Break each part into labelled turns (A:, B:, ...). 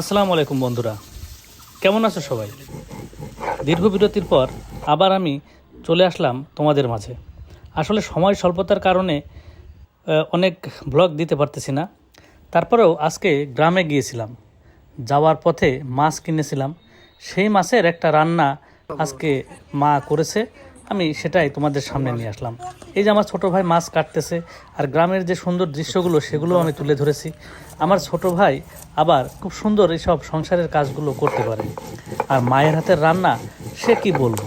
A: আসসালামু আলাইকুম বন্ধুরা। কেমন আছো সবাই? দীর্ঘ বিরতির পর আবার আমি চলে আসলাম তোমাদের মাঝে। আসলে সময় স্বল্পতার কারণে অনেক ব্লগ দিতে পারতেছি না। তারপরেও আজকে গ্রামে গিয়েছিলাম। যাওয়ার পথে মাছ কিনেছিলাম। সেই মাছের একটা রান্না আজকে মা করেছে। আমি সেটাই তোমাদের সামনে নিয়ে আসলাম। এই যে আমার ছোট ভাই মাছ কাটতেছে আর গ্রামের যে সুন্দর দৃশ্যগুলো সেগুলো আমি তুলে ধরেছি। আমার ছোট ভাই আবার খুব সুন্দর এইসব সংসারের কাজগুলো করতে পারে। আর মায়ের হাতের রান্না, সে কি বলব?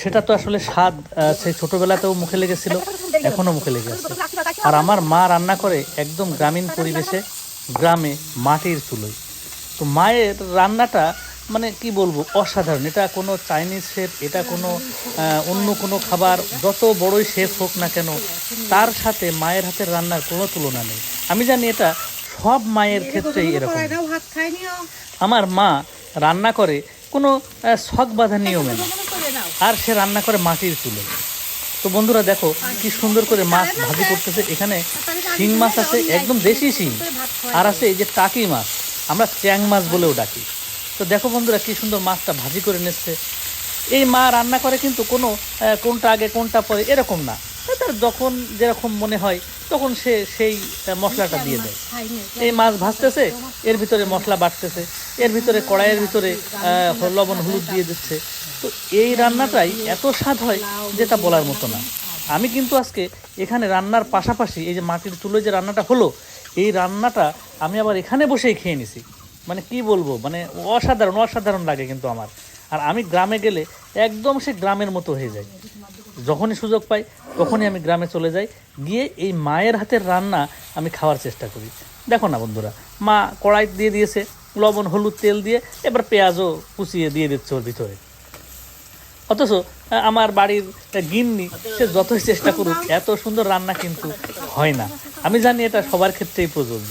A: সেটা তো আসলে স্বাদ সেই ছোটবেলাতেও মুখে লেগেছিল, এখনও মুখে লেগে আছে। আর আমার মা রান্না করে একদম গ্রামীণ পরিবেশে, গ্রামে মাটির চুলোয়। তো মায়ের রান্নাটা মানে কি বলব, অসাধারণ। এটা কোনো চাইনিজ শেফ এটা কোনো অন্য কোনো খাবার, যত বড়ই শেফ হোক না কেন, তার সাথে মায়ের হাতের রান্নার কোনো তুলনা নেই। আমি জানি এটা সব মায়ের ক্ষেত্রেই এরকম। আমার মা রান্না করে কোনো শখ বাঁধা নিয়মে না আর সে রান্না করে মাটির চুলে। তো বন্ধুরা দেখো, কি সুন্দর করে মাছ ভাজি করতেছে। এখানে শিং মাছ আছে, একদম দেশি শিং। আর আছে এই যে টাকি মাছ। আমরা চ্যাং মাছ বলেও ডাকি। তো দেখো বন্ধুরা কি সুন্দর মাছটা ভাজি করে নিচ্ছে। এই মা রান্না করে কিন্তু কোনো কোনটা আগে কোনটা পরে এরকম না। তার যখন যেরকম মনে হয় তখন সে সেই মশলাটা দিয়ে দেয়। এই মাছ ভাজতেছে এর ভিতরে মশলা বাটতেছে এর ভিতরে কড়াইয়ের ভিতরে লবণ হলুদ দিয়ে দিচ্ছে। তো এই রান্নাটাই এত স্বাদ হয় যেটা বলার মতো না। আমি কিন্তু আজকে এখানে রান্নার পাশাপাশি এই যে মাটির চুলোয় যে রান্নাটা হলো এই রান্নাটা আমি আবার এখানে বসেই খেয়ে নিছি। মানে কি বলব? মানে অসাধারণ অসাধারণ লাগে কিন্তু আমার। আর আমি গ্রামে গেলে একদম সে গ্রামের মতো হয়ে যায় যখনই সুযোগ পাই, তখনই আমি গ্রামে চলে যাই। গিয়ে এই মায়ের হাতের রান্না আমি খাওয়ার চেষ্টা করি। দেখো না বন্ধুরা, মা কড়াই দিয়ে দিয়েছে, লবণ, হলুদ, তেল দিয়ে এবার পেঁয়াজও কুচিয়ে দিয়ে দিচ্ছে ওর ভিতরে। অথচ আমার বাড়ির গিন্নি, সে যতই চেষ্টা করুক, এত সুন্দর রান্না কিন্তু হয় না। আমি জানি এটা সবার ক্ষেত্রেই প্রযোজ্য।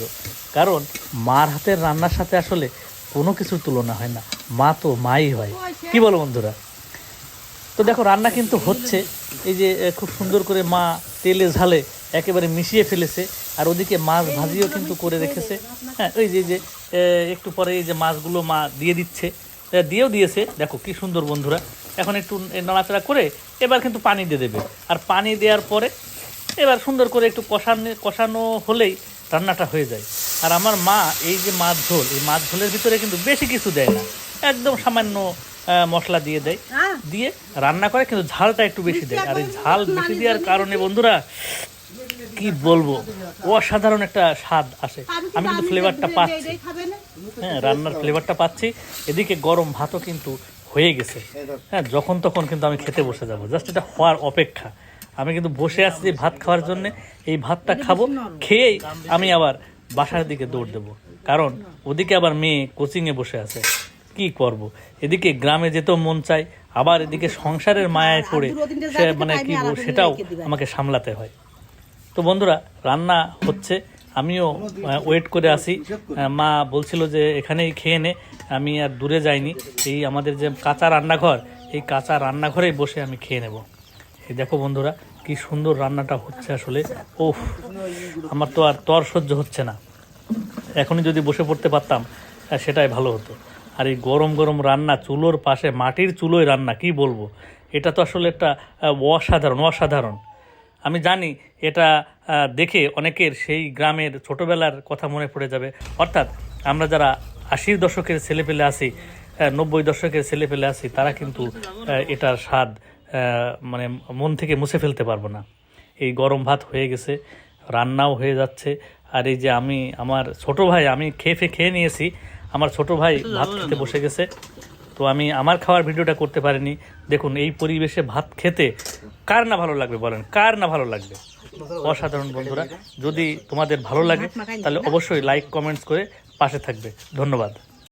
A: কারণ মার হাতের রান্নার সাথে আসলে কোনো কিছুর তুলনা হয় না। মা তো মাই হয়। কি বলো বন্ধুরা? তো দেখো, রান্না কিন্তু হচ্ছে। এই যে খুব সুন্দর করে মা তেলে ঝালে একেবারে মিশিয়ে ফেলেছে। আর ওদিকে মাছ ভাজিও কিন্তু করে রেখেছে। হ্যাঁ ওই যে যে একটু পরে এই যে মাছগুলো মা দিয়ে দিচ্ছে। দিয়েও দিয়েছে। দেখো, কি সুন্দর বন্ধুরা। এখন একটু নাড়াচাড়া করে এবার কিন্তু পানি দিয়ে দেবে। আর পানি দেওয়ার পরে এবার সুন্দর করে একটু কষানো কষানো হলেই রান্নাটা হয়ে যায়। আর আমার মা এই যে মাছ ঝোল এই মাছ ঝোলের ভিতরে কিন্তু বেশি কিছু দেয় না। একদম সামান্য মশলা দিয়ে দেয়। দিয়ে রান্না করে কিন্তু ঝালটা একটু বেশি দেয়। আর এই ঝাল বেশি দেওয়ার কারণে বন্ধুরা কি বলব? অসাধারণ একটা স্বাদ আসে। আমি কিন্তু ফ্লেভারটা পাচ্ছি। হ্যাঁ রান্নার ফ্লেভারটা পাচ্ছি। এদিকে গরম ভাতও কিন্তু হয়ে গেছে। হ্যাঁ যখন তখন কিন্তু আমি খেতে বসে যাব। জাস্ট এটা হওয়ার অপেক্ষা। আমি কিন্তু বসে আছি যে ভাত খাওয়ার জন্য। এই ভাতটা খাব। খেয়েই আমি আবার বাসার দিকে দৌড় দেবো। কারণ ওদিকে আবার মেয়ে কোচিংয়ে বসে আছে। কি করব। এদিকে গ্রামে যেতেও মন চায় আবার এদিকে সংসারের মায়ায় পড়ে সে মানে কি সেটাও আমাকে সামলাতে হয়। তো বন্ধুরা রান্না হচ্ছে। আমিও ওয়েট করে আসি মা বলছিল যে এখানেই খেয়ে নে। আমি আর দূরে যাইনি। এই আমাদের যে কাঁচা রান্নাঘর এই কাঁচা রান্নাঘরেই বসে আমি খেয়ে নেব। এই দেখো বন্ধুরা কি সুন্দর রান্নাটা হচ্ছে আসলে। ওফ আমার তো আর তর সহ্য হচ্ছে না। এখনই যদি বসে পড়তে পারতাম সেটাই ভালো হতো। আর এই গরম গরম রান্না, চুলোর পাশে মাটির চুলোয় রান্না, কি বলব? এটা তো আসলে একটা অসাধারণ অসাধারণ। আমি জানি এটা দেখে অনেকের সেই গ্রামের ছোটোবেলার কথা মনে পড়ে যাবে। অর্থাৎ আমরা যারা আশির দশকের ছেলেপেলে আছি নব্বই দশকের ছেলেপেলে আছি, তারা কিন্তু এটার স্বাদ মানে মন থেকে মুছে ফেলতে পারব না। এই গরম ভাত হয়ে গেছে রান্নাও হয়ে যাচ্ছে আর এই যে আমি আমার ছোট ভাই আমি খেয়ে ফে খেয়ে নিয়েছি আমার ছোট ভাই ভাত খেতে বসে গেছে। তো আমি আমার খাওয়ার ভিডিওটা করতে পারিনি। দেখুন এই পরিবেশে ভাত খেতে কার না ভালো লাগবে বলেন? কার না ভালো লাগবে? অসাধারণ বন্ধুরা যদি তোমাদের ভালো লাগে তাহলে অবশ্যই লাইক কমেন্টস করে পাশে থাকবে। ধন্যবাদ।